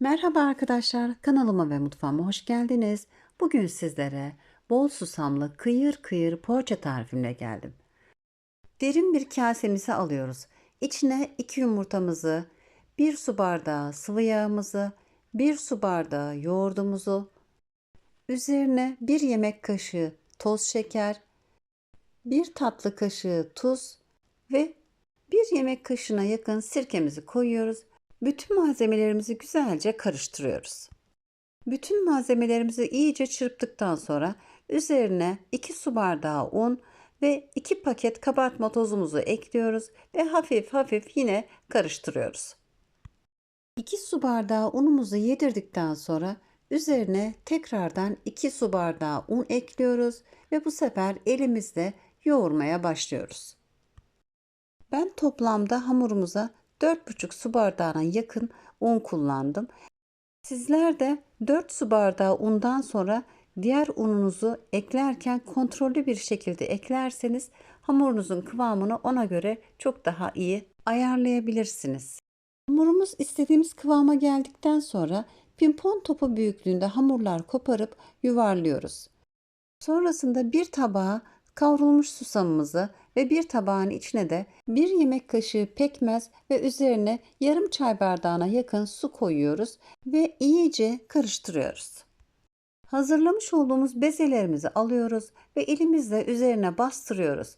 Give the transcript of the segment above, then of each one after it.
Merhaba arkadaşlar, kanalıma ve mutfağıma hoş geldiniz. Bugün sizlere bol susamlı kıyır kıyır poğaça tarifimle geldim. Derin bir kasemizi alıyoruz. İçine 2 yumurtamızı, 1 su bardağı sıvı yağımızı, 1 su bardağı yoğurdumuzu, üzerine 1 yemek kaşığı toz şeker, 1 tatlı kaşığı tuz ve 1 yemek kaşığına yakın sirkemizi koyuyoruz bütün malzemelerimizi güzelce karıştırıyoruz. Bütün malzemelerimizi iyice çırptıktan sonra üzerine 2 su bardağı un ve 2 paket kabartma tozumuzu ekliyoruz ve hafif hafif yine karıştırıyoruz. 2 su bardağı unumuzu yedirdikten sonra üzerine tekrardan 2 su bardağı un ekliyoruz ve bu sefer elimizle yoğurmaya başlıyoruz. Ben toplamda hamurumuza 4,5 su bardağına yakın un kullandım. Sizler de 4 su bardağı undan sonra diğer ununuzu eklerken kontrollü bir şekilde eklerseniz hamurunuzun kıvamını ona göre çok daha iyi ayarlayabilirsiniz. Hamurumuz istediğimiz kıvama geldikten sonra pimpon topu büyüklüğünde hamurlar koparıp yuvarlıyoruz. Sonrasında bir tabağa kavrulmuş susamımızı ve bir tabağın içine de bir yemek kaşığı pekmez ve üzerine yarım çay bardağına yakın su koyuyoruz ve iyice karıştırıyoruz. Hazırlamış olduğumuz bezelerimizi alıyoruz ve elimizle üzerine bastırıyoruz.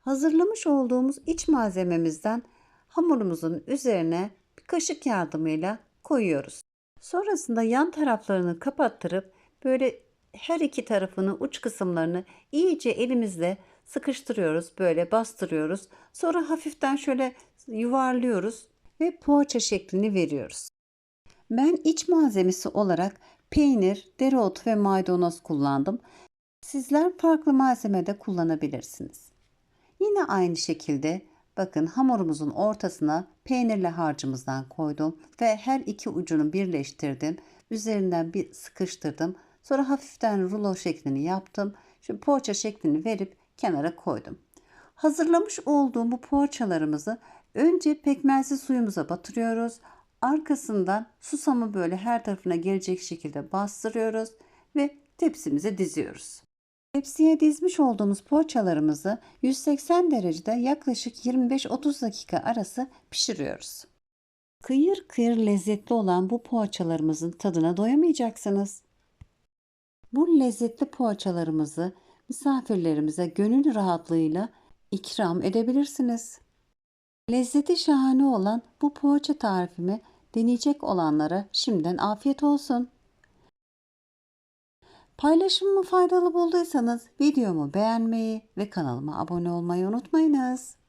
Hazırlamış olduğumuz iç malzememizden hamurumuzun üzerine bir kaşık yardımıyla koyuyoruz. Sonrasında yan taraflarını kapattırıp böyle her iki tarafını uç kısımlarını iyice elimizle sıkıştırıyoruz böyle bastırıyoruz. Sonra hafiften şöyle yuvarlıyoruz ve poğaça şeklini veriyoruz. Ben iç malzemesi olarak peynir, dereotu ve maydanoz kullandım. Sizler farklı malzeme de kullanabilirsiniz. Yine aynı şekilde bakın hamurumuzun ortasına peynirli harcımızdan koydum ve her iki ucunu birleştirdim. Üzerinden bir sıkıştırdım. Sonra hafiften rulo şeklini yaptım. Şimdi poğaça şeklini verip kenara koydum. Hazırlamış olduğum bu poğaçalarımızı önce pekmezli suyumuza batırıyoruz. Arkasından susamı böyle her tarafına gelecek şekilde bastırıyoruz ve tepsimize diziyoruz. Tepsiye dizmiş olduğumuz poğaçalarımızı 180 derecede yaklaşık 25-30 dakika arası pişiriyoruz. Kıyır kıyır lezzetli olan bu poğaçalarımızın tadına doyamayacaksınız. Bu lezzetli poğaçalarımızı misafirlerimize gönül rahatlığıyla ikram edebilirsiniz. Lezzeti şahane olan bu poğaça tarifimi deneyecek olanlara şimdiden afiyet olsun. Paylaşımımı faydalı bulduysanız videomu beğenmeyi ve kanalıma abone olmayı unutmayınız.